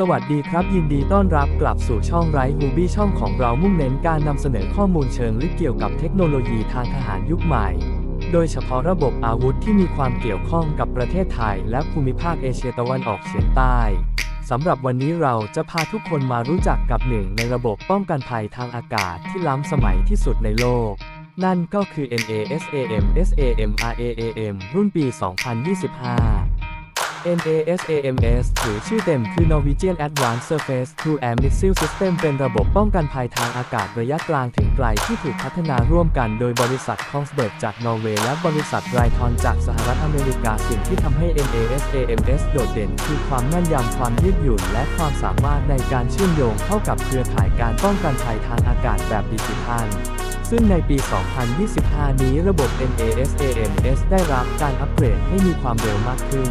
สวัสดีครับ ยินดีต้อนรับกลับสู่ช่องไรฮูบี้ช่องของเรามุ่งเน้นการนำเสนอข้อมูลเชิงลึกเกี่ยวกับเทคโนโลยีทางทหารยุคใหม่ โดยเฉพาะระบบอาวุธที่มีความเกี่ยวข้องกับประเทศไทย และภูมิภาคเอเชียตะวันออกเฉียงใต้สำหรับวันนี้เราจะพาทุกคนมารู้จักกับหนึ่งในระบบป้องกันภัยทางอากาศที่ล้ำสมัยที่สุดในโลก นั่นก็คือ NASAM SAM RAAM รุ่นปี 2025 NASAMS หรือชื่อเต็มคือ Norwegian Advanced Surface to Air Missile System เป็นระบบป้องกันภัยทางอากาศระยะกลางถึงไกลที่ถูกพัฒนาร่วมกันโดยบริษัท Kongsberg จากนอร์เวย์และบริษัทไรทอนจากสหรัฐอเมริกาสิ่งที่ทำให้ NASAMS โดดเด่น คือความแม่นยำความยืดหยุ่น และความสามารถในการเชื่อมโยงเข้ากับเครือข่ายการป้องกันภัยทางอากาศแบบดิจิทัลซึ่งในปี 2025 นี้ระบบ NASAMS ได้รับการอัปเกรดให้มีความเร็วมากขึ้น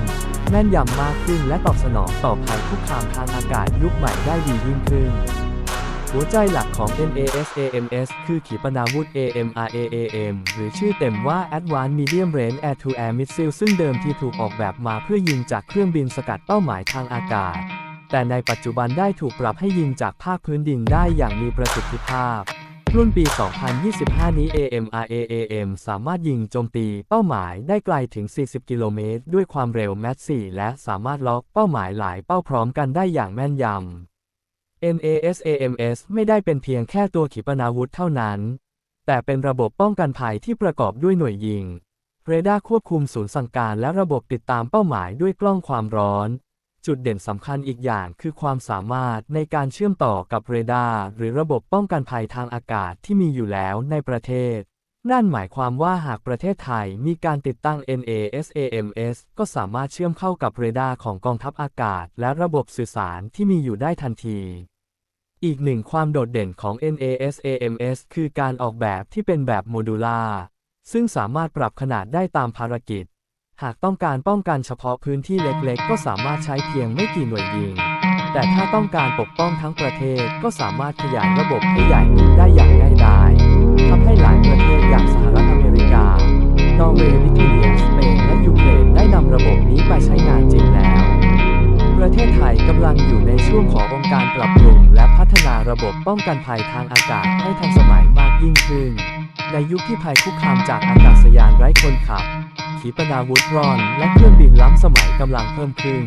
แม่นยำมากขึ้นและตอบสนองต่อภัยคุกคามทางอากาศยุคใหม่ได้ดียิ่งขึ้น หัวใจหลักของ NASAMS คือขีปนาวุธ AMRAAM หรือชื่อเต็มว่า Advanced Medium Range Air to Air Missile ซึ่งเดิมทีถูกออกแบบมาเพื่อยิงจากเครื่องบินสกัดเป้าหมายทางอากาศ แต่ในปัจจุบันได้ถูกปรับให้ยิงจากภาคพื้นดินได้อย่างมีประสิทธิภาพ รุ่นปี 2025 นี้ AMRAAM สามารถยิงโจมตีเป้าหมายได้ไกลถึง 40 กิโลเมตร ด้วยความเร็วแมส4และสามารถล็อกเป้าหมายหลายเป้าพร้อมกันได้อย่างแม่นยำ NASAMS ไม่ได้เป็นเพียงแค่ตัวขีปนาวุธเท่านั้น แต่เป็นระบบป้องกันภัยที่ประกอบด้วยหน่วยยิง เรดาร์ควบคุมศูนย์สั่งการและระบบติดตามเป้าหมายด้วยกล้องความร้อน จุดเด่นสำคัญอีกอย่างคือความสามารถในการเชื่อมต่อกับเรดาร์หรือระบบป้องกันภัยทางอากาศที่มีอยู่แล้วในประเทศ นั่นหมายความว่าหากประเทศไทยมีการติดตั้ง NASAMS ก็สามารถเชื่อมเข้ากับเรดาร์ของกองทัพอากาศ และระบบสื่อสารที่มีอยู่ได้ทันทีอีกหนึ่งความโดดเด่นของ NASAMS คือการออกแบบที่เป็นแบบโมดูล่า ซึ่งสามารถปรับขนาดได้ตามภารกิจ หากต้องการป้องกันเฉพาะพื้นที่เล็กๆ ก็สามารถใช้เพียงไม่กี่หน่วยยิง แต่ถ้าต้องการปกป้องทั้งประเทศก็สามารถขยายระบบให้ใหญ่ขึ้นได้อย่างง่ายดายทำให้หลายประเทศอย่างสหรัฐอเมริกา นอร์เวย์ลิทัวเนียสเปน และยูเครนได้นำระบบนี้ไปใช้งานจริงแล้ว ประเทศไทยกำลังอยู่ในช่วงขององค์การปรับปรุง และพัฒนาระบบป้องกันภัยทางอากาศให้ทันสมัยมากยิ่งขึ้น ในยุคที่ภัยคุกคามจากอากาศยานไร้คนขับ ขีปนาวุธรอน และเครื่องบินล้ำสมัยกำลังเพิ่มขึ้น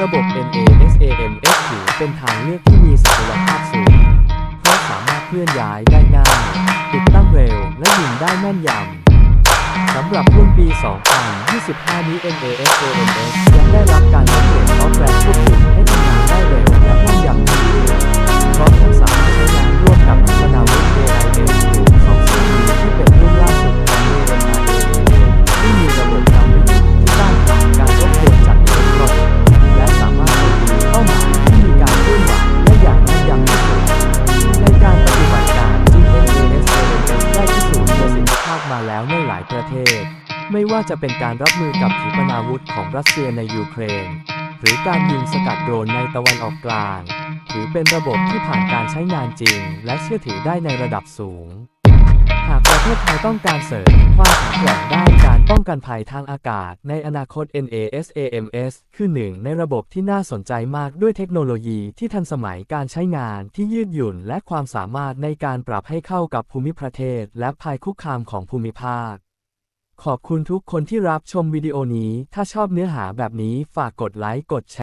ระบบ NASAMS ถือเป็นทางเลือกที่มีศักยภาพสูง เพราะสามารถเคลื่อนย้ายได้ง่าย ติดตั้งเร็ว และยิงได้แม่นยำสำหรับรุ่นปี 2025 นี้ NASAMS ยังได้รับการ มาแล้วในหลายประเทศ ไม่ว่าจะเป็นการรับมือกับขีปนาวุธของรัสเซียในยูเครน หรือการยิงสกัดโดรนในตะวันออกกลาง ถือเป็นระบบที่ผ่านการใช้งานจริง และเชื่อถือได้ในระดับสูง ทศไทยต้องการเสริมความแข็งแกร่งด้านการป้องกันภัยทางอากาศ ในอนาคต NASAMS คือหนึ่งในระบบที่น่าสนใจมากด้วยเทคโนโลยีที่ทันสมัยการใช้งานที่ยืดหยุ่น และความสามารถในการปรับให้เข้ากับภูมิประเทศ และภัยคุกคามของภูมิภาค ขอบคุณทุกคนที่รับชมวิดีโอนี้ ถ้าชอบเนื้อหาแบบนี้ฝากกดไลค์กดแชร์